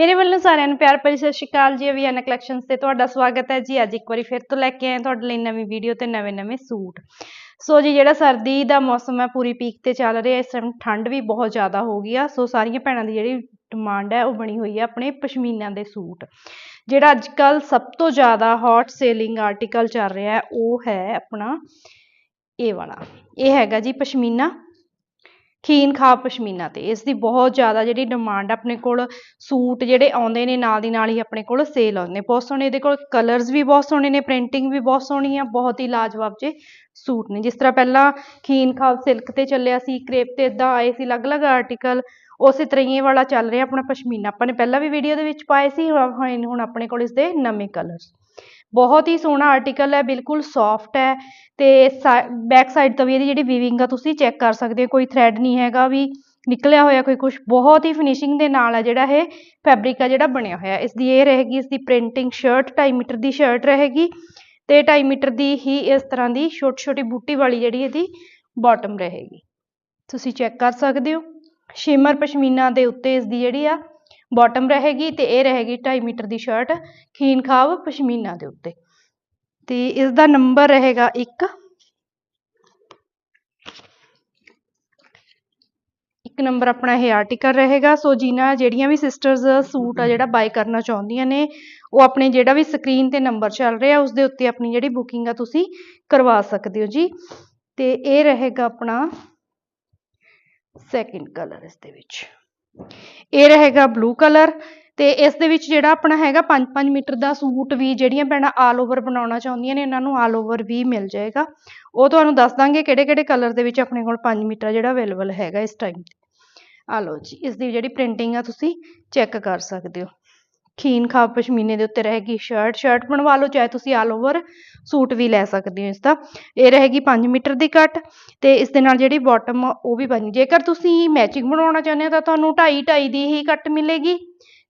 ਮੇਰੇ ਵੱਲੋਂ ਸਾਰਿਆਂ ਨੂੰ ਪਿਆਰ ਭਰੀ ਸਤਿ ਸ਼੍ਰੀ ਅਕਾਲ ਜੀ ਅਵਿਆਨਾ ਕਲੈਕਸ਼ਨਸ ਤੇ ਤੁਹਾਡਾ ਸਵਾਗਤ ਹੈ ਜੀ। ਅੱਜ ਇੱਕ ਵਾਰੀ ਫਿਰ ਤੋਂ ਲੈ ਕੇ ਆਏ ਤੁਹਾਡੇ ਲਈ ਨਵੀਂ ਵੀਡੀਓ ਤੇ ਨਵੇਂ-ਨਵੇਂ ਸੂਟ। ਸੋ ਜੀ, ਜਿਹੜਾ ਸਰਦੀ ਦਾ ਮੌਸਮ ਹੈ, ਪੂਰੀ ਪੀਕ ਤੇ ਚੱਲ ਰਿਹਾ, ਇਸ ਟਾਈਮ ਠੰਡ ਵੀ ਬਹੁਤ ਜ਼ਿਆਦਾ ਹੋ ਗਈ ਆ। ਸੋ ਸਾਰੀਆਂ ਭੈਣਾਂ ਦੀ ਜਿਹੜੀ ਡਿਮਾਂਡ ਹੈ, ਉਹ ਬਣੀ ਹੋਈ ਹੈ ਆਪਣੇ ਪਸ਼ਮੀਨਾ ਦੇ ਸੂਟ। ਜਿਹੜਾ ਅੱਜ ਕੱਲ ਸਭ ਤੋਂ ਜ਼ਿਆਦਾ ਹੌਟ ਸੇਲਿੰਗ ਆਰਟੀਕਲ ਚੱਲ ਰਿਹਾ ਹੈ, ਉਹ ਹੈ ਆਪਣਾ ਇਹ ਵਾਲਾ। ਇਹ ਹੈਗਾ ਜੀ ਪਸ਼ਮੀਨਾ। ਖੀਨ ਖਾ ਪਸ਼ਮੀਨਾ ਤੇ। ਇਸ ਦੀ ਬਹੁਤ ਜ਼ਿਆਦਾ ਜਿਹੜੀ ਡਿਮਾਂਡ ਆਪਣੇ ਕੋਲ ਸੂਟ ਜਿਹੜੇ ਆਉਂਦੇ ਨੇ ਨਾਲ ਦੀ ਨਾਲ ਹੀ ਆਪਣੇ ਕੋਲ ਸੇਲ ਆਉਂਦੇ ਨੇ। ਬਹੁਤ ਸੋਹਣੇ ਇਹਦੇ ਕੋਲ ਕਲਰਸ ਵੀ ਬਹੁਤ ਸੋਹਣੇ ਨੇ ਪ੍ਰਿੰਟਿੰਗ ਵੀ ਬਹੁਤ ਸੋਹਣੀ ਆ, ਬਹੁਤ ਹੀ ਲਾਜਵਾਬ ਜੇ ਸੂਟ ਨੇ। ਜਿਸ ਤਰ੍ਹਾਂ ਪਹਿਲਾਂ ਖੀਨ ਖਾਬ ਸਿਲਕ ਤੇ ਚੱਲਿਆ ਸੀ ਕ੍ਰੇਪ ਤੇ ਇਦਾਂ ਆਏ ਸੀ, ਅਲੱਗ-ਅਲੱਗ ਆਰਟੀਕਲ ਉਸੇ ਤਰ੍ਹਾਂ ਇਹ ਵਾਲਾ ਚੱਲ ਰਿਹਾ ਆਪਣਾ ਪਸ਼ਮੀਨਾ। ਆਪਾਂ ਨੇ ਪਹਿਲਾਂ ਵੀ ਵੀਡੀਓ ਦੇ ਵਿੱਚ ਪਾਏ ਸੀ ਹੁਣ ਹੁਣ ਆਪਣੇ ਕੋਲ ਇਸ ਦੇ ਨਵੇਂ ਕਲਰਸ ਬਹੁਤ ਹੀ ਸੋਹਣਾ ਆਰਟੀਕਲ ਹੈ, ਬਿਲਕੁਲ ਸੌਫਟ ਹੈ ਤੇ ਬੈਕ ਸਾਈਡ ਤੋਂ ਵੀ ਇਹਦੀ ਜਿਹੜੀ ਵੀਵਿੰਗ ਆ, ਤੁਸੀਂ ਚੈੱਕ ਕਰ ਸਕਦੇ ਹੋ, ਕੋਈ ਥਰੈਡ ਨਹੀਂ ਹੈਗਾ ਵੀ ਨਿਕਲਿਆ ਹੋਇਆ ਕੋਈ ਕੁਛ। ਬਹੁਤ ਹੀ ਫਿਨਿਸ਼ਿੰਗ ਦੇ ਨਾਲ ਹੈ ਜਿਹੜਾ ਇਹ ਫੈਬਰਿਕ ਆ ਜਿਹੜਾ ਬਣਿਆ ਹੋਇਆ। ਇਸ ਦੀ ਇਹ ਰਹੇਗੀ ਇਸ ਦੀ ਪ੍ਰਿੰਟਿੰਗ ਸ਼ਰਟ 2.5 ਮੀਟਰ ਦੀ ਸ਼ਰਟ ਰਹੇਗੀ ਤੇ 2.5 ਮੀਟਰ ਦੀ ਹੀ ਇਸ ਤਰ੍ਹਾਂ ਦੀ ਛੋਟੀ ਛੋਟੀ ਬੂਟੀ ਵਾਲੀ ਜਿਹੜੀ ਇਹਦੀ ਬਾਟਮ ਰਹੇਗੀ। ਤੁਸੀਂ ਚੈੱਕ ਕਰ ਸਕਦੇ ਹੋ। ਸ਼ਿਮਰ ਪਸ਼ਮੀਨਾ ਦੇ ਉੱਤੇ ਇਸ ਦੀ ਜਿਹੜੀ ਆ ਬਾਟਮ ਰਹੇਗੀ ਤੇ ਇਹ ਰਹੇਗੀ 2.5 ਮੀਟਰ ਦੀ ਸ਼ਰਟ ਖੀਨ ਖਾਬ ਪਸ਼ਮੀਨਾ ਦੇ ਉੱਤੇ। ਤੇ ਇਸ ਦਾ ਨੰਬਰ ਰਹੇਗਾ 1 ਇੱਕ ਨੰਬਰ ਆਪਣਾ ਇਹ ਆਰਟੀਕਲ ਰਹੇਗਾ। ਸੋ ਜਿਨ੍ਹਾਂ ਜਿਹੜੀਆਂ ਵੀ ਸਿਸਟਰਸ ਸੂਟ ਆ ਜਿਹੜਾ ਬਾਈ ਕਰਨਾ ਚਾਹੁੰਦੀਆਂ ਨੇ, ਉਹ ਆਪਣੇ ਜਿਹੜਾ ਵੀ ਸਕਰੀਨ ਤੇ ਨੰਬਰ ਚੱਲ ਰਿਹਾ ਉਸ ਦੇ ਉੱਤੇ ਆਪਣੀ ਜਿਹੜੀ ਬੁਕਿੰਗ ਆ ਤੁਸੀਂ ਕਰਵਾ ਸਕਦੇ ਹੋ ਜੀ। ਤੇ ਇਹ ਰਹੇਗਾ ਆਪਣਾ ਸੈਕਿੰਡ ਕਲਰ ਇਸ ਦੇ ਵਿੱਚ। ਇਹ ਰਹੇਗਾ ਬਲੂ ਕਲਰ ਤੇ ਇਸ ਦੇ ਵਿੱਚ ਜਿਹੜਾ ਆਪਣਾ ਹੈਗਾ 5-5 ਮੀਟਰ ਦਾ ਸੂਟ ਵੀ ਜਿਹੜੀਆਂ ਭੈਣਾਂ ਆਲ ਓਵਰ ਬਣਾਉਣਾ ਚਾਹੁੰਦੀਆਂ ਨੇ, ਇਹਨਾਂ ਨੂੰ ਆਲ ਓਵਰ ਵੀ ਮਿਲ ਜਾਏਗਾ। ਉਹ ਤੁਹਾਨੂੰ ਦੱਸ ਦਾਂਗੇ ਕਿਹੜੇ ਕਿਹੜੇ ਕਲਰ ਦੇ ਵਿੱਚ ਆਪਣੇ ਕੋਲ 5 ਮੀਟਰ ਜਿਹੜਾ ਅਵੇਲੇਬਲ ਹੈਗਾ ਇਸ ਟਾਈਮ ਆ ਲਓ ਜੀ, ਇਸ ਦੀ ਜਿਹੜੀ ਪ੍ਰਿੰਟਿੰਗ ਆ ਤੁਸੀਂ ਚੈੱਕ ਕਰ ਸਕਦੇ ਹੋ। ਖੀਨ ਖਾਬ ਪਸ਼ਮੀਨੇ ਦੇ ਉੱਤੇ ਰਹੇਗੀ ਸ਼ਰਟ ਸ਼ਰਟ ਬਣਵਾ ਲਓ, ਚਾਹੇ ਤੁਸੀਂ ਆਲ ਓਵਰ ਸੂਟ ਵੀ ਲੈ ਸਕਦੇ ਹੋ ਇਸ ਦਾ। ਇਹ ਰਹੇਗੀ 5 ਮੀਟਰ ਦੀ ਕੱਟ ਤੇ ਇਸ ਦੇ ਨਾਲ ਜਿਹੜੀ ਬਾਟਮ ਉਹ ਵੀ ਬਣ। ਜੇਕਰ ਤੁਸੀਂ ਮੈਚਿੰਗ ਬਣਾਉਣਾ ਚਾਹੁੰਦੇ ਹੋ ਤਾਂ ਤੁਹਾਨੂੰ 2.5 2.5 ਦੀ ਹੀ ਕੱਟ ਮਿਲੇਗੀ।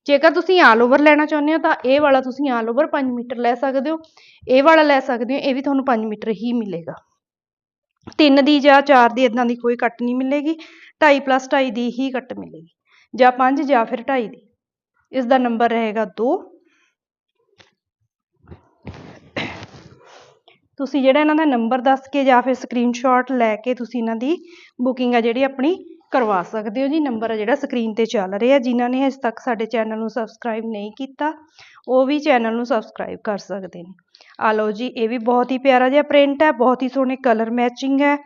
ਜੇਕਰ ਤੁਸੀਂ ਆਲ ਓਵਰ ਲੈਣਾ ਚਾਹੁੰਦੇ ਹੋ, ਤਾਂ ਇਹ ਵਾਲਾ ਤੁਸੀਂ ਆਲ ਓਵਰ 5 ਮੀਟਰ ਲੈ ਸਕਦੇ ਹੋ। ਇਹ ਵਾਲਾ ਲੈ ਸਕਦੇ ਹੋ, ਇਹ ਵੀ ਤੁਹਾਨੂੰ 5 ਮੀਟਰ ਹੀ ਮਿਲੇਗਾ। ਤਿੰਨ ਦੀ ਜਾਂ ਚਾਰ ਦੀ ਇਦਾਂ ਦੀ ਕੋਈ ਕੱਟ ਨਹੀਂ ਮਿਲੇਗੀ 2.5 ਪਲੱਸ 2.5 ਦੀ ਹੀ ਕੱਟ ਮਿਲੇਗੀ, ਜਾਂ 5 ਜਾਂ ਫਿਰ 2.5 ਦੀ। ਇਸ ਦਾ ਨੰਬਰ ਰਹੇਗਾ 2 ਤੁਸੀਂ ਜਿਹੜਾ ਇਹਨਾਂ ਦਾ ਨੰਬਰ ਦੱਸ ਕੇ ਜਾਂ ਫਿਰ ਸਕਰੀਨਸ਼ਾਟ ਲੈ ਕੇ ਤੁਸੀਂ ਇਹਨਾਂ ਦੀ ਬੁਕਿੰਗ ਆ ਜਿਹੜੀ ਆਪਣੀ ਕਰਵਾ ਸਕਦੇ ਹੋ ਜੀ ਨੰਬਰ ਆ ਜਿਹੜਾ ਸਕਰੀਨ ਤੇ ਚੱਲ ਰਿਹਾ, ਜਿਨ੍ਹਾਂ ਨੇ ਅਜੇ ਤੱਕ ਸਾਡੇ ਚੈਨਲ ਨੂੰ ਸਬਸਕ੍ਰਾਈਬ ਨਹੀਂ ਕੀਤਾ, ਉਹ ਵੀ ਚੈਨਲ ਨੂੰ ਸਬਸਕ੍ਰਾਈਬ ਕਰ ਸਕਦੇ ਨੇ। ਆ ਲਓ ਜੀ, ਇਹ ਵੀ ਬਹੁਤ ਹੀ ਪਿਆਰਾ ਜਿਹਾ ਪ੍ਰਿੰਟ ਹੈ, ਬਹੁਤ ਹੀ ਸੋਹਣੇ ਕਲਰ ਮੈਚਿੰਗ ਹੈ।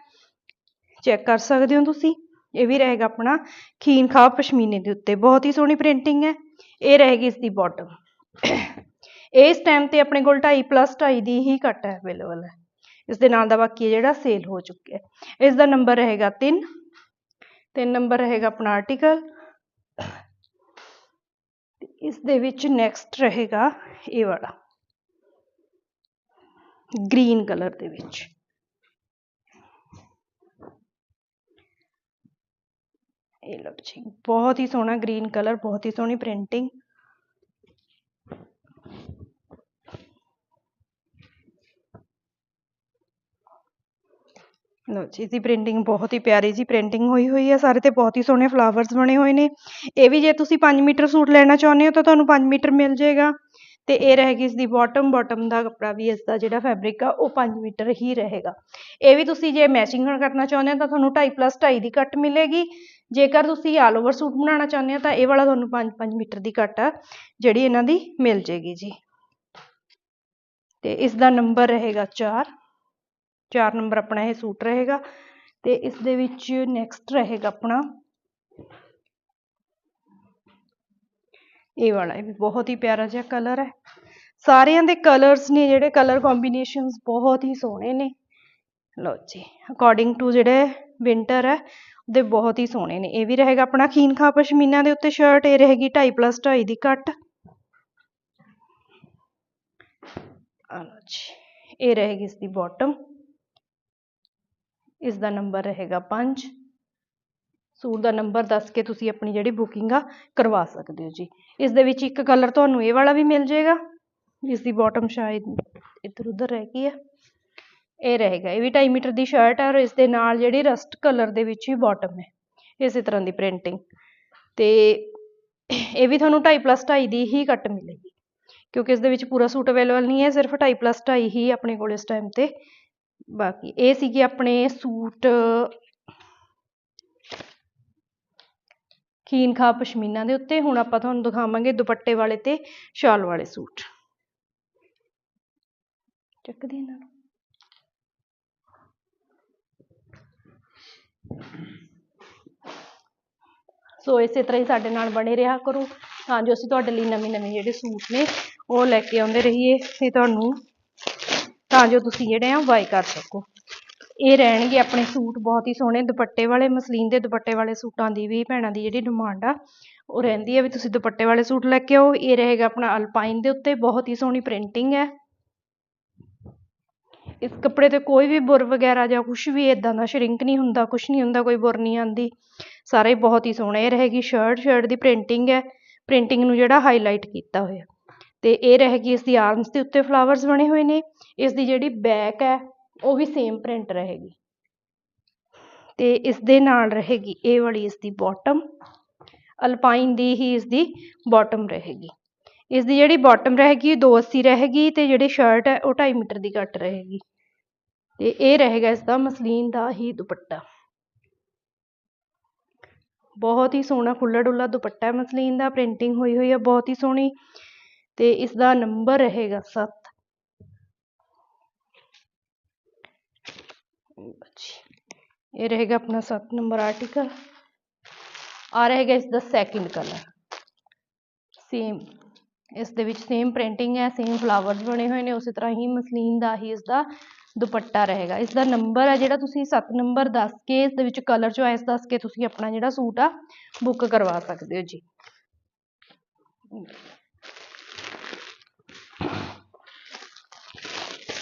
ਚੈੱਕ ਕਰ ਸਕਦੇ ਹੋ ਤੁਸੀਂ, ਇਹ ਵੀ ਰਹੇਗਾ ਆਪਣਾ ਖੀਨ ਖਾਬ ਪਸ਼ਮੀਨੇ ਦੇ ਉੱਤੇ, ਬਹੁਤ ਹੀ ਸੋਹਣੀ ਪ੍ਰਿੰਟਿੰਗ ਹੈ। ਇਹ ਰਹੇਗੀ ਇਸ ਦੀ ਬਾਟਮ ਇਸ ਟਾਈਮ ਤੇ ਆਪਣੇ ਕੋਲ 2.5 ਪਲੱਸ 2.5 ਦੀ ਹੀ ਕੱਟ ਹੈ ਅਵੇਲੇਬਲ ਹੈ। ਇਸ ਦੇ ਨਾਲ ਦਾ ਬਾਕੀ ਜਿਹੜਾ ਸੇਲ ਹੋ ਚੁੱਕਿਆ ਹੈ। ਇਸ ਦਾ ਨੰਬਰ ਰਹੇਗਾ 3 ਤਿੰਨ ਨੰਬਰ ਰਹੇਗਾ ਆਪਣਾ ਆਰਟੀਕਲ ਇਸ ਦੇ ਵਿੱਚ ਨੈਕਸਟ ਰਹੇਗਾ ਇਹ ਵਾਲਾ। ਗ੍ਰੀਨ ਕਲਰ ਦੇ ਵਿੱਚ। ਇਹ ਲਓ ਜੀ, ਬਹੁਤ ਹੀ ਸੋਹਣਾ ਗ੍ਰੀਨ ਕਲਰ ਬਹੁਤ ਹੀ ਸੋਹਣੀ ਪ੍ਰਿੰਟਿੰਗ ਲਓ ਜੀ ਦੀ ਪ੍ਰਿੰਟਿੰਗ ਬਹੁਤ ਹੀ ਪਿਆਰੀ ਜੀ ਪ੍ਰਿੰਟਿੰਗ ਹੋਈ ਹੋਈ ਹੈ, ਸਾਰੇ ਤੇ ਬਹੁਤ ਹੀ ਸੋਹਣੇ ਫਲਾਵਰਸ ਬਣੇ ਹੋਏ ਨੇ। ਇਹ ਵੀ ਜੇ ਤੁਸੀਂ 5 ਮੀਟਰ ਸੂਟ ਲੈਣਾ ਚਾਹੁੰਦੇ ਹੋ ਤਾਂ ਤੁਹਾਨੂੰ 5 ਮੀਟਰ ਮਿਲ ਜਾਏਗਾ। ਤੇ ਇਹ ਰਹੇਗੀ ਇਸ ਦੀ ਬਾਟਮ ਬਾਟਮ ਦਾ ਕੱਪੜਾ ਵੀ ਇਸ ਦਾ ਜਿਹੜਾ ਫੈਬਰਿਕ ਆ, ਉਹ 5 ਮੀਟਰ ਹੀ ਰਹੇਗਾ। ਇਹ ਵੀ ਤੁਸੀਂ ਜੇ ਮੈਚਿੰਗ ਕਰਨਾ ਚਾਹੁੰਦੇ ਹੋ ਤਾਂ ਤੁਹਾਨੂੰ 2.5 ਪਲੱਸ 2.5 ਦੀ ਕੱਟ ਮਿਲੇਗੀ। ਜੇਕਰ ਤੁਸੀਂ ਆਲ ਓਵਰ ਸੂਟ ਬਣਾਉਣਾ ਚਾਹੁੰਦੇ ਹੋ ਤਾਂ ਇਹ ਵਾਲਾ ਤੁਹਾਨੂੰ 5-5 ਮੀਟਰ ਦੀ ਕੱਟ ਆ, ਜਿਹੜੀ ਇਹਨਾਂ ਦੀ ਮਿਲ ਜੇਗੀ ਜੀ। ਤੇ ਇਸ ਦਾ ਨੰਬਰ ਰਹੇਗਾ 4 4 ਨੰਬਰ ਆਪਣਾ ਇਹ ਸੂਟ ਰਹੇਗਾ ਤੇ ਇਸ ਦੇ ਵਿੱਚ ਨੈਕਸਟ ਰਹੇਗਾ ਆਪਣਾ ਇਹ ਵਾਲਾ, ਇਹ ਬਹੁਤ ਹੀ ਪਿਆਰਾ ਜਿਹਾ ਕਲਰ ਹੈ। ਸਾਰਿਆਂ ਦੇ ਕਲਰਸ ਨੇ ਜਿਹੜੇ ਕਲਰ ਕੰਬੀਨੇਸ਼ਨਸ ਬਹੁਤ ਹੀ ਸੋਹਣੇ ਨੇ। ਲਓ ਜੀ ਅਕੋਰਡਿੰਗ ਟੂ ਜਿਹੜੇ ਵਿੰਟਰ ਹੈ, ਉਹਦੇ ਬਹੁਤ ਹੀ ਸੋਹਣੇ ਨੇ। ਇਹ ਵੀ ਰਹੇਗਾ ਆਪਣਾ ਖੀਨ ਖਾ ਪਸ਼ਮੀਨਾ ਦੇ ਉੱਤੇ ਸ਼ਰਟ ਇਹ ਰਹੇਗੀ 2.5 ਪਲੱਸ 2.5 ਦੀ ਕੱਟ ਲਓ ਜੀ, ਇਹ ਰਹੇਗੀ ਇਸ ਦੀ ਬਾਟਮ ਇਸ ਦਾ ਨੰਬਰ ਰਹੇਗਾ 5 ਸੂਟ ਦਾ ਨੰਬਰ ਦੱਸ ਕੇ ਤੁਸੀਂ ਆਪਣੀ ਜਿਹੜੀ ਬੁਕਿੰਗ ਆ ਕਰਵਾ ਸਕਦੇ ਹੋ ਜੀ। ਇਸ ਦੇ ਵਿੱਚ ਇੱਕ ਕਲਰ ਤੁਹਾਨੂੰ ਇਹ ਵਾਲਾ ਵੀ ਮਿਲ ਜਾਏਗਾ ਇਸ ਦੀ ਬਾਟਮ ਸ਼ਾਇਦ ਇੱਧਰ ਉੱਧਰ ਰਹਿ ਗਈ ਹੈ ਇਹ ਰਹੇਗਾ, ਇਹ ਵੀ 2.5 ਮੀਟਰ ਦੀ ਸ਼ਰਟ ਹੈ ਔਰ ਇਸ ਦੇ ਨਾਲ ਜਿਹੜੀ ਰਸਟ ਕਲਰ ਦੇ ਵਿੱਚ ਹੀ ਬਾਟਮ ਹੈ, ਇਸੇ ਤਰ੍ਹਾਂ ਦੀ ਪ੍ਰਿੰਟਿੰਗ ਤੇ ਇਹ ਵੀ ਤੁਹਾਨੂੰ 2.5 ਪਲੱਸ 2.5 ਦੀ ਹੀ ਕੱਟ ਮਿਲੇਗੀ, ਕਿਉਂਕਿ ਇਸ ਦੇ ਵਿੱਚ ਪੂਰਾ ਸੂਟ ਅਵੇਲੇਬਲ ਨਹੀਂ ਹੈ, ਸਿਰਫ 2.5 ਪਲੱਸ 2.5 ਹੀ ਆਪਣੇ ਕੋਲ ਇਸ ਟਾਈਮ ਤੇ ਬਾਕੀ ਇਹ ਸੀਗੇ ਆਪਣੇ ਸੂਟ। ਖੀਨ ਖਾ ਪਸ਼ਮੀਨਾ ਦੇ ਉੱਤੇ। ਹੁਣ ਆਪਾਂ ਤੁਹਾਨੂੰ ਦਿਖਾਵਾਂਗੇ ਦੁਪੱਟੇ ਵਾਲੇ ਤੇ ਸ਼ਾਲ ਵਾਲੇ ਸੂਟ। ਚੱਕਦੀ ਇਹਨਾਂ ਨੂੰ ਸੋ ਇਸੇ ਤਰ੍ਹਾਂ ਹੀ ਸਾਡੇ ਨਾਲ ਬਣੇ ਰਿਹਾ ਕਰੋ। ਤਾਂ ਜੋ ਅਸੀਂ ਤੁਹਾਡੇ ਲਈ ਨਵੇਂ ਨਵੇਂ ਜਿਹੜੇ ਸੂਟ ਨੇ, ਉਹ ਲੈ ਕੇ ਆਉਂਦੇ ਰਹੀਏ। ਤੇ ਤੁਹਾਨੂੰ ਤਾਂ ਜੋ ਤੁਸੀਂ ਜਿਹੜੇ ਆ ਬਾਈ ਕਰ ਸਕੋ। ਇਹ ਰਹਿਣਗੇ ਆਪਣੇ ਸੂਟ ਬਹੁਤ ਹੀ ਸੋਹਣੇ, ਦੁਪੱਟੇ ਵਾਲੇ, ਮਸਲੀਨ ਦੇ ਦੁਪੱਟੇ ਵਾਲੇ ਸੂਟਾਂ ਦੀ ਵੀ, ਭੈਣਾਂ ਦੀ ਜਿਹੜੀ ਡਿਮਾਂਡ ਆ, ਉਹ ਰਹਿੰਦੀ ਹੈ ਵੀ ਤੁਸੀਂ ਦੁਪੱਟੇ ਵਾਲੇ ਸੂਟ ਲੈ ਕੇ ਆਓ। ਇਹ ਰਹੇਗਾ ਆਪਣਾ ਅਲਪਾਈਨ ਦੇ ਉੱਤੇ, ਬਹੁਤ ਹੀ ਸੋਹਣੀ ਪ੍ਰਿੰਟਿੰਗ ਹੈ। ਇਸ ਕੱਪੜੇ ਤੇ ਕੋਈ ਵੀ ਬੁਰ ਵਗੈਰਾ ਜਾਂ ਕੁਝ ਵੀ ਇਦਾਂ ਦਾ ਸ਼ਰਿੰਕ ਨਹੀਂ ਹੁੰਦਾ ਕੁਝ ਨਹੀਂ ਹੁੰਦਾ, ਕੋਈ ਬੁਰ ਨਹੀਂ ਆਉਂਦੀ। ਸਾਰੇ ਬਹੁਤ ਹੀ ਸੋਹਣਾ, ਇਹ ਰਹੇਗੀ ਸ਼ਰਟ ਸ਼ਰਟ ਦੀ ਪ੍ਰਿੰਟਿੰਗ ਹੈ। ਪ੍ਰਿੰਟਿੰਗ ਨੂੰ ਜਿਹੜਾ ਹਾਈਲਾਈਟ ਕੀਤਾ ਹੋਇਆ। ਤੇ ਇਹ ਰਹੇਗੀ ਇਸ ਦੀ ਆਰਮਸ ਦੇ ਉੱਤੇ ਫਲਾਵਰਸ ਬਣੇ ਹੋਏ ਨੇ। ਇਸ ਦੀ ਜਿਹੜੀ ਬੈਕ ਹੈ, ਉਹ ਵੀ ਸੇਮ ਪ੍ਰਿੰਟ ਰਹੇਗੀ। ਤੇ ਇਸ ਦੇ ਨਾਲ ਰਹੇਗੀ ਇਹ ਵਾਲੀ ਇਸ ਦੀ ਬਾਟਮ ਅਲਪਾਈਨ ਦੀ ਹੀ ਇਸ ਦੀ ਬਾਟਮ ਰਹੇਗੀ। ਇਸ ਦੀ ਜਿਹੜੀ ਬਾਟਮ ਰਹੇਗੀ 280 ਰਹੇਗੀ ਤੇ ਜਿਹੜੀ ਸ਼ਰਟ ਹੈ, ਉਹ 2.5 ਮੀਟਰ ਦੀ ਕੱਟ ਰਹੇਗੀ। ਤੇ ਇਹ ਰਹੇਗਾ ਇਸ ਦਾ ਮਸਲੀਨ ਦਾ ਹੀ ਦੁਪੱਟਾ। ਬਹੁਤ ਹੀ ਸੋਹਣਾ ਖੁੱਲਾ ਡੁੱਲਾ ਦੁਪੱਟਾ ਹੈ ਮਸਲੀਨ ਦਾ ਪ੍ਰਿੰਟਿੰਗ ਹੋਈ ਹੋਈ ਹੈ, ਬਹੁਤ ਹੀ ਸੋਹਣੀ। ਤੇ ਇਸ ਦਾ ਨੰਬਰ ਰਹੇਗਾ 7 ਇਹ ਰਹੇਗਾ ਆਪਣਾ 7 ਨੰਬਰ ਆਰਟੀਕਲ ਆ ਰਹੇਗਾ ਇਸ ਦਾ ਸੈਕਿੰਡ ਕਲਰ ਸੇਮ ਇਸ ਦੇ ਵਿੱਚ ਸੇਮ ਪ੍ਰਿੰਟਿੰਗ ਹੈ ਸੇਮ ਫਲਾਵਰਸ ਬਣੇ ਹੋਏ ਨੇ, ਉਸੇ ਤਰ੍ਹਾਂ ਹੀ ਮਸਲੀਨ ਦਾ ਹੀ ਇਸ ਦਾ ਦੁਪੱਟਾ ਰਹੇਗਾ। ਇਸ ਦਾ ਨੰਬਰ ਹੈ ਜਿਹੜਾ ਤੁਸੀਂ 7 ਨੰਬਰ ਦੱਸ ਕੇ, ਇਸ ਦੇ ਵਿੱਚ ਕਲਰ ਚੁਆਇਸ ਦੱਸ ਕੇ ਤੁਸੀਂ ਆਪਣਾ ਜਿਹੜਾ ਸੂਟ ਆ ਬੁੱਕ ਕਰਵਾ ਸਕਦੇ ਹੋ ਜੀ।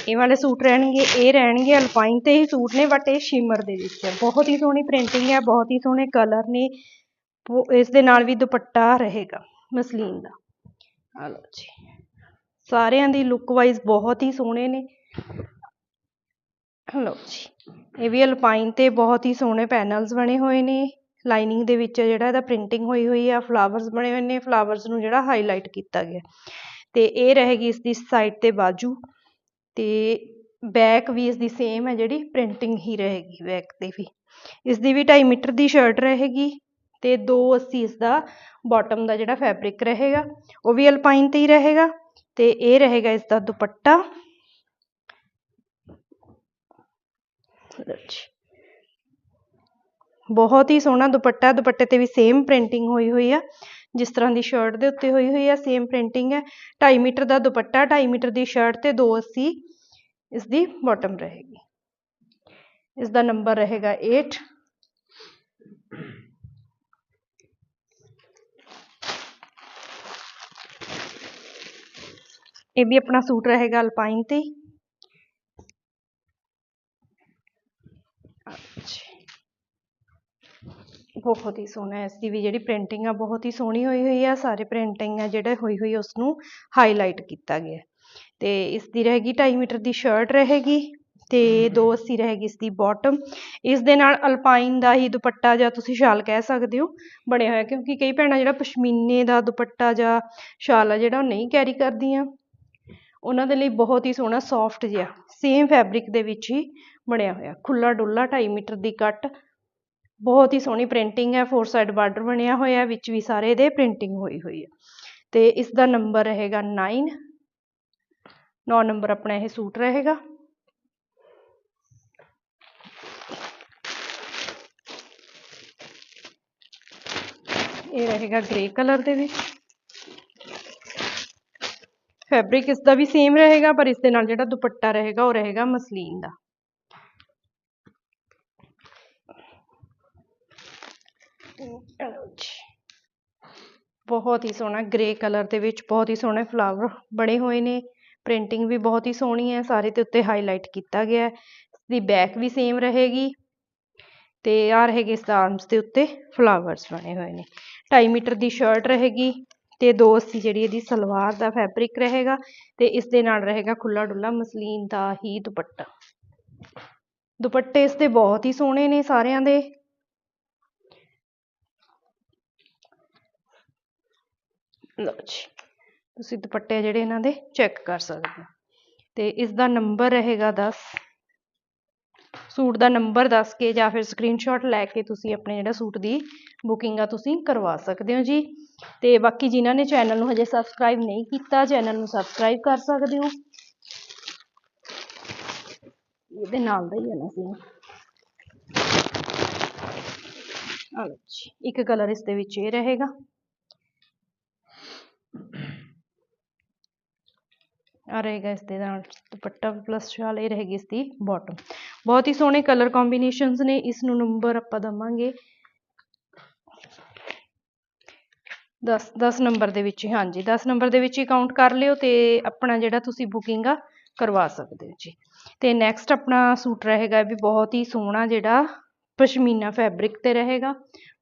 ਇਹ ਵਾਲੇ ਸੂਟ ਰਹਿਣਗੇ, ਇਹ ਰਹਿਣਗੇ, ਅਲਪਾਈਨ ਤੇ ਹੀ ਸੂਟ ਨੇ ਬਟ ਇਹ ਸ਼ਿਮਰ ਦੇ ਵਿੱਚ ਹੈ। ਬਹੁਤ ਹੀ ਸੋਹਣੀ ਪ੍ਰਿੰਟਿੰਗ ਹੈ, ਬਹੁਤ ਹੀ ਸੋਹਣੇ ਕਲਰ ਨੇ ਇਸ ਦੇ ਨਾਲ ਵੀ ਦੁਪੱਟਾ ਰਹੇਗਾ, ਮਸਲੀਨ ਦਾ। ਆ ਲਓ ਜੀ। ਸਾਰਿਆਂ ਦੀ ਲੁੱਕ ਵਾਈਜ਼ ਬਹੁਤ ਹੀ ਸੋਹਣੇ ਨੇ। ਲਓ ਜੀ। ਇਹ ਵੀ ਅਲਪਾਈਨ ਤੇ ਬਹੁਤ ਹੀ ਸੋਹਣੇ ਪੈਨਲਸ ਬਣੇ ਹੋਏ ਨੇ। ਲਾਈਨਿੰਗ ਦੇ ਵਿੱਚ ਜਿਹੜਾ ਇਹਦਾ ਪ੍ਰਿੰਟਿੰਗ ਹੋਈ ਹੋਈ ਆ ਫਲਾਵਰਸ ਬਣੇ ਹੋਏ ਨੇ ਫਲਾਵਰਸ ਨੂੰ ਜਿਹੜਾ ਹਾਈਲਾਈਟ ਕੀਤਾ ਗਿਆ। ਤੇ ਇਹ ਰਹੇਗੀ ਇਸ ਦੀ ਸਾਈਡ ਤੇ ਬਾਜੂ। ਤੇ ਬੈਕ ਵੀ ਇਸਦੀ ਸੇਮ ਹੈ ਜਿਹੜੀ ਪ੍ਰਿੰਟਿੰਗ ਹੀ ਰਹੇਗੀ ਬੈਕ ਤੇ ਵੀ। ਇਸਦੀ ਵੀ ਢਾਈ ਮੀਟਰ ਦੀ ਸ਼ਰਟ ਰਹੇਗੀ ਤੇ 280 ਇਸ ਦਾ ਬਾਟਮ ਦਾ ਜਿਹੜਾ ਫੈਬਰਿਕ ਰਹੇਗਾ, ਉਹ ਵੀ ਅਲਪਾਈਨ ਤੇ ਹੀ ਰਹੇਗਾ ਤੇ ਇਹ ਰਹੇਗਾ ਇਸਦਾ ਦੁਪੱਟਾ। ਬਹੁਤ ਹੀ ਸੋਹਣਾ ਦੁਪੱਟਾ, ਦੁਪੱਟੇ ਤੇ ਵੀ ਸੇਮ ਪ੍ਰਿੰਟਿੰਗ ਹੋਈ ਹੋਈ ਆ। ਜਿਸ ਤਰ੍ਹਾਂ ਦੀ ਸ਼ਰਟ ਦੇ ਉੱਤੇ ਹੋਈ ਹੋਈ ਆ ਸੇਮ ਪ੍ਰਿੰਟਿੰਗ ਹੈ। 2.5 ਮੀਟਰ ਦਾ ਦੁਪੱਟਾ 2.5 ਮੀਟਰ ਦੀ ਸ਼ਰਟ ਤੇ 280 ਇਸ ਦੀ ਬਾਟਮ ਰਹੇਗੀ। ਇਸ ਦਾ ਨੰਬਰ ਰਹੇਗਾ 8 ਇਹ ਵੀ ਆਪਣਾ ਸੂਟ ਰਹੇਗਾ ਅਲਪਾਈਨ ਤੇ। ਬਹੁਤ ਹੀ ਸੋਹਣਾ ਹੈ। ਇਸ ਦੀ ਵੀ ਜਿਹੜੀ ਪ੍ਰਿੰਟਿੰਗ ਆ, ਬਹੁਤ ਹੀ ਸੋਹਣੀ ਹੋਈ ਹੋਈ ਆ। ਸਾਰੇ ਪ੍ਰਿੰਟਿੰਗ ਆ ਜਿਹੜਾ ਹੋਈ ਹੋਈ ਉਸ ਨੂੰ ਹਾਈਲਾਈਟ ਕੀਤਾ ਗਿਆ ਤੇ ਇਸ ਦੀ ਰਹੇਗੀ 2.5 ਮੀਟਰ ਦੀ ਸ਼ਰਟ ਰਹੇਗੀ ਤੇ 280 ਰਹੇਗੀ ਇਸ ਦੀ ਬਾਟਮ ਇਸ ਦੇ ਨਾਲ ਅਲਪਾਈਨ ਦਾ ਹੀ ਦੁਪੱਟਾ ਜਾਂ ਤੁਸੀਂ ਸ਼ਾਲ ਕਹਿ ਸਕਦੇ ਹੋ, ਬਣਿਆ ਹੋਇਆ। ਕਿਉਂਕਿ ਕਈ ਭੈਣਾਂ ਜਿਹੜਾ ਪਸ਼ਮੀਨੇ ਦਾ ਦੁਪੱਟਾ ਜਾਂ ਸ਼ਾਲ ਆ ਜਿਹੜਾ ਉਹ ਨਹੀਂ ਕੈਰੀ ਕਰਦੀਆਂ। ਉਹਨਾਂ ਦੇ ਲਈ ਬਹੁਤ ਹੀ ਸੋਹਣਾ ਸੌਫਟ ਜਿਹਾ ਸੇਮ ਫੈਬਰਿਕ ਦੇ ਵਿੱਚ ਹੀ ਬਣਿਆ ਹੋਇਆ। ਖੁੱਲਾ ਡੁੱਲਾ 2.5 ਮੀਟਰ ਦੀ ਕੱਟ ਬਹੁਤ ਹੀ ਸੋਹਣੀ ਪ੍ਰਿੰਟਿੰਗ ਹੈ ਫੋਰ ਸਾਈਡ ਬਾਰਡਰ ਬਣਿਆ ਹੋਇਆ ਵਿੱਚ ਵੀ ਸਾਰੇ ਇਹਦੇ ਪ੍ਰਿੰਟਿੰਗ ਹੋਈ ਹੋਈ ਹੈ। ਤੇ ਇਸ ਦਾ ਨੰਬਰ ਰਹੇਗਾ 9 9 ਨੰਬਰ ਆਪਣਾ ਇਹ ਸੂਟ ਰਹੇਗਾ। ਇਹ ਰਹੇਗਾ ਗ੍ਰੇ ਕਲਰ ਦੇ ਵਿੱਚ। ਫੈਬਰਿਕ ਇਸ ਦਾ ਵੀ ਸੇਮ ਰਹੇਗਾ, ਪਰ ਇਸ ਦੇ ਨਾਲ ਜਿਹੜਾ ਦੁਪੱਟਾ ਰਹੇਗਾ, ਉਹ ਰਹੇਗਾ ਮਸਲੀਨ ਦਾ। ਬਹੁਤ ਹੀ ਸੋਹਣਾ ਗ੍ਰੇ ਕਲਰ ਦੇ ਵਿੱਚ ਬਹੁਤ ਹੀ ਸੋਹਣੇ ਫਲਾਵਰ ਬਣੇ ਹੋਏ ਨੇ। ਪ੍ਰਿੰਟਿੰਗ ਵੀ ਬਹੁਤ ਹੀ ਸੋਹਣੀ ਹੈ, ਸਾਰੇ ਦੇ ਉੱਤੇ ਹਾਈਲਾਈਟ ਕੀਤਾ ਗਿਆ ਹੈ। ਦੀ ਬੈਕ ਵੀ ਸੇਮ ਰਹੇਗੀ ਤੇ ਆ ਰਹੇਗੀ ਇਸ ਆਰਮਸ ਦੇ ਉੱਤੇ ਫਲਾਵਰਸ ਬਣੇ ਹੋਏ ਨੇ। 2.5 ਮੀਟਰ ਦੀ ਸ਼ਰਟ ਰਹੇਗੀ ਤੇ 280 ਜਿਹੜੀ ਇਹਦੀ ਸਲਵਾਰ ਦਾ ਫੈਬਰਿਕ ਰਹੇਗਾ ਤੇ ਇਸ ਦੇ ਨਾਲ ਰਹੇਗਾ ਖੁੱਲਾ ਡੁੱਲਾ ਮਸਲੀਨ ਦਾ ਹੀ ਦੁਪੱਟਾ। ਦੁਪੱਟੇ ਇਸ ਦੇ ਬਹੁਤ ਹੀ ਸੋਹਣੇ ਨੇ ਸਾਰਿਆਂ ਦੇ। ਲਓ ਜੀ। ਤੁਸੀਂ ਦੁਪੱਟੇ ਜਿਹੜੇ ਇਹਨਾਂ ਦੇ ਚੈੱਕ ਕਰ ਸਕਦੇ ਹੋ। ਤੇ ਇਸ ਦਾ ਨੰਬਰ ਰਹੇਗਾ 10 ਸੂਟ ਦਾ ਨੰਬਰ ਦੱਸ ਕੇ ਜਾਂ ਫਿਰ ਸਕਰੀਨਸ਼ਾਟ ਲੈ ਕੇ ਤੁਸੀਂ ਆਪਣੇ ਜਿਹੜਾ ਸੂਟ ਦੀ ਬੁਕਿੰਗ ਆ ਤੁਸੀਂ ਕਰਵਾ ਸਕਦੇ ਹੋ ਜੀ। ਤੇ ਬਾਕੀ ਜਿਨ੍ਹਾਂ ਨੇ ਚੈਨਲ ਨੂੰ ਹਜੇ ਸਬਸਕ੍ਰਾਈਬ ਨਹੀਂ ਕੀਤਾ ਚੈਨਲ ਨੂੰ ਸਬਸਕ੍ਰਾਈਬ ਕਰ ਸਕਦੇ ਹੋ। ਇਹਦੇ ਨਾਲ ਦਾ ਹੀ ਹੈ ਨਾ ਸੀ। ਇੱਕ ਕਲਰ ਇਸ ਦੇ ਵਿੱਚ ਇਹ ਰਹੇਗਾ। ਆ ਰਹੇਗਾ ਇਸ ਦੇ ਨਾਲ ਦੁਪੱਟਾ ਪਲੱਸ ਸ਼ਾਲ ਇਹ ਰਹੇਗੀ ਇਸ ਦੀ ਬਾਟਮ ਬਹੁਤ ਹੀ ਸੋਹਣੇ ਕਲਰ ਕੰਬੀਨੇਸ਼ਨਸ ਨੇ ਇਸ ਨੂੰ ਨੰਬਰ ਆਪਾਂ ਦਵਾਂਗੇ। 10 10 ਨੰਬਰ ਦੇ ਵਿੱਚ ਹੀ, ਹਾਂਜੀ 10 ਨੰਬਰ ਦੇ ਵਿੱਚ ਹੀ ਕਾਊਂਟ ਕਰ ਲਿਓ ਤੇ ਆਪਣਾ ਜਿਹੜਾ ਤੁਸੀਂ ਬੁਕਿੰਗ ਆ ਕਰਵਾ ਸਕਦੇ ਹੋ ਜੀ। ਤੇ ਨੈਕਸਟ ਆਪਣਾ ਸੂਟ ਰਹੇਗਾ ਵੀ ਬਹੁਤ ਹੀ ਸੋਹਣਾ ਜਿਹੜਾ ਪਸ਼ਮੀਨਾ ਫੈਬਰਿਕ ਤੇ ਰਹੇਗਾ।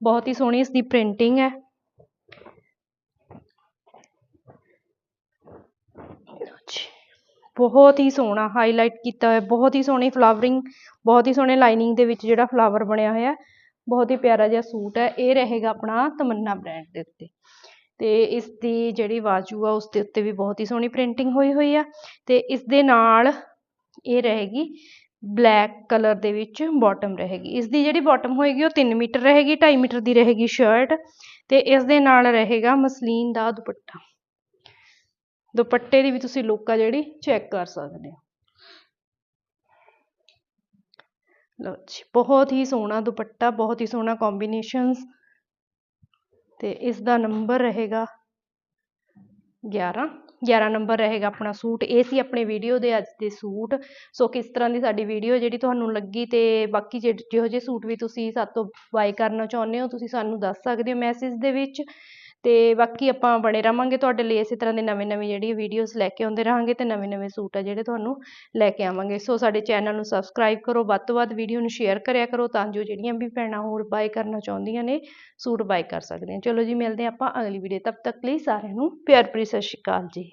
ਬਹੁਤ ਹੀ ਸੋਹਣੀ ਇਸ ਦੀ ਪ੍ਰਿੰਟਿੰਗ ਹੈ ਲਓ ਜੀ। ਬਹੁਤ ਹੀ ਸੋਹਣਾ ਹਾਈਲਾਈਟ ਕੀਤਾ ਹੋਇਆ, ਬਹੁਤ ਹੀ ਸੋਹਣੀ ਫਲਾਵਰਿੰਗ ਬਹੁਤ ਹੀ ਸੋਹਣੇ ਲਾਈਨਿੰਗ ਦੇ ਵਿੱਚ ਜਿਹੜਾ ਫਲਾਵਰ ਬਣਿਆ ਹੋਇਆ, ਬਹੁਤ ਹੀ ਪਿਆਰਾ ਜਿਹਾ ਸੂਟ ਹੈ, ਇਹ ਰਹੇਗਾ ਆਪਣਾ ਤਮੰਨਾ ਬ੍ਰਾਂਡ ਦੇ ਉੱਤੇ। ਤੇ ਇਸ ਦੀ ਜਿਹੜੀ ਬਾਜੂ ਆ, ਉਸ ਦੇ ਉੱਤੇ ਵੀ ਬਹੁਤ ਹੀ ਸੋਹਣੀ ਪ੍ਰਿੰਟਿੰਗ ਹੋਈ ਹੋਈ ਆ, ਤੇ ਇਸ ਦੇ ਨਾਲ ਇਹ ਰਹੇਗੀ ਬਲੈਕ ਕਲਰ ਦੇ ਵਿੱਚ ਬਾਟਮ ਰਹੇਗੀ। ਇਸ ਦੀ ਜਿਹੜੀ ਬਾਟਮ ਹੋਏਗੀ, ਉਹ 3 ਮੀਟਰ ਰਹੇਗੀ 2.5 ਮੀਟਰ ਦੀ ਰਹੇਗੀ ਸ਼ਰਟ ਤੇ ਇਸ ਦੇ ਨਾਲ ਰਹੇਗਾ ਮਸਲੀਨ ਦਾ ਦੁਪੱਟਾ। ਦੁਪੱਟੇ ਦੀ ਵੀ ਤੁਸੀਂ ਲੁੱਕ ਜਿਹੜੀ ਚੈੱਕ ਕਰ ਸਕਦੇ ਹੋ। ਲਓ ਜੀ, ਬਹੁਤ ਹੀ ਸੋਹਣਾ ਦੁਪੱਟਾ, ਬਹੁਤ ਹੀ ਸੋਹਣਾ ਕੰਬੀਨੇਸ਼ਨਸ ਤੇ ਇਸ ਦਾ ਨੰਬਰ ਰਹੇਗਾ 11 11 ਨੰਬਰ ਰਹੇਗਾ ਆਪਣਾ ਸੂਟ। ਇਹ ਸੀ ਆਪਣੇ ਵੀਡੀਓ ਦੇ ਅੱਜ ਦੇ ਸੂਟ। ਸੋ ਕਿਸ ਤਰ੍ਹਾਂ ਦੀ ਸਾਡੀ ਵੀਡੀਓ ਜਿਹੜੀ ਤੁਹਾਨੂੰ ਲੱਗੀ ਤੇ ਬਾਕੀ ਜਿਹੇ- ਜਿਹੋ ਜਿਹੇ ਸੂਟ ਵੀ ਤੁਸੀਂ ਸਾਡੇ ਤੋਂ ਬਾਈ ਕਰਨਾ ਚਾਹੁੰਦੇ ਹੋ, ਤੁਸੀਂ ਸਾਨੂੰ ਦੱਸ ਸਕਦੇ ਹੋ ਮੈਸੇਜ ਦੇ ਵਿੱਚ। ਅਤੇ ਬਾਕੀ ਆਪਾਂ ਬਣੇ ਰਹਾਂਗੇ ਤੁਹਾਡੇ ਲਈ ਇਸੇ ਤਰ੍ਹਾਂ ਦੇ ਨਵੇਂ ਨਵੇਂ ਜਿਹੜੀ ਵੀਡੀਓਜ਼ ਲੈ ਕੇ ਆਉਂਦੇ ਰਹਾਂਗੇ ਅਤੇ ਨਵੇਂ ਨਵੇਂ ਸੂਟ ਆ ਜਿਹੜੇ ਤੁਹਾਨੂੰ ਲੈ ਕੇ ਆਵਾਂਗੇ। ਸੋ ਸਾਡੇ ਚੈਨਲ ਨੂੰ ਸਬਸਕ੍ਰਾਈਬ ਕਰੋ, ਵੱਧ ਤੋਂ ਵੱਧ ਵੀਡੀਓ ਨੂੰ ਸ਼ੇਅਰ ਕਰਿਆ ਕਰੋ ਤਾਂ ਜੋ ਜਿਹੜੀਆਂ ਵੀ ਭੈਣਾਂ ਹੋਰ ਬਾਏ ਕਰਨਾ ਚਾਹੁੰਦੀਆਂ ਨੇ, ਸੂਟ ਬਾਏ ਕਰ ਸਕਦੀਆਂ। ਚਲੋ ਜੀ, ਮਿਲਦੇ ਹਾਂ ਆਪਾਂ ਅਗਲੀ ਵੀਡੀਓ ਤਬ ਤੱਕ ਲਈ ਸਾਰਿਆਂ ਨੂੰ। ਪਿਆਰ ਭਰੀ ਸਤਿ ਸ਼੍ਰੀ ਅਕਾਲ ਜੀ।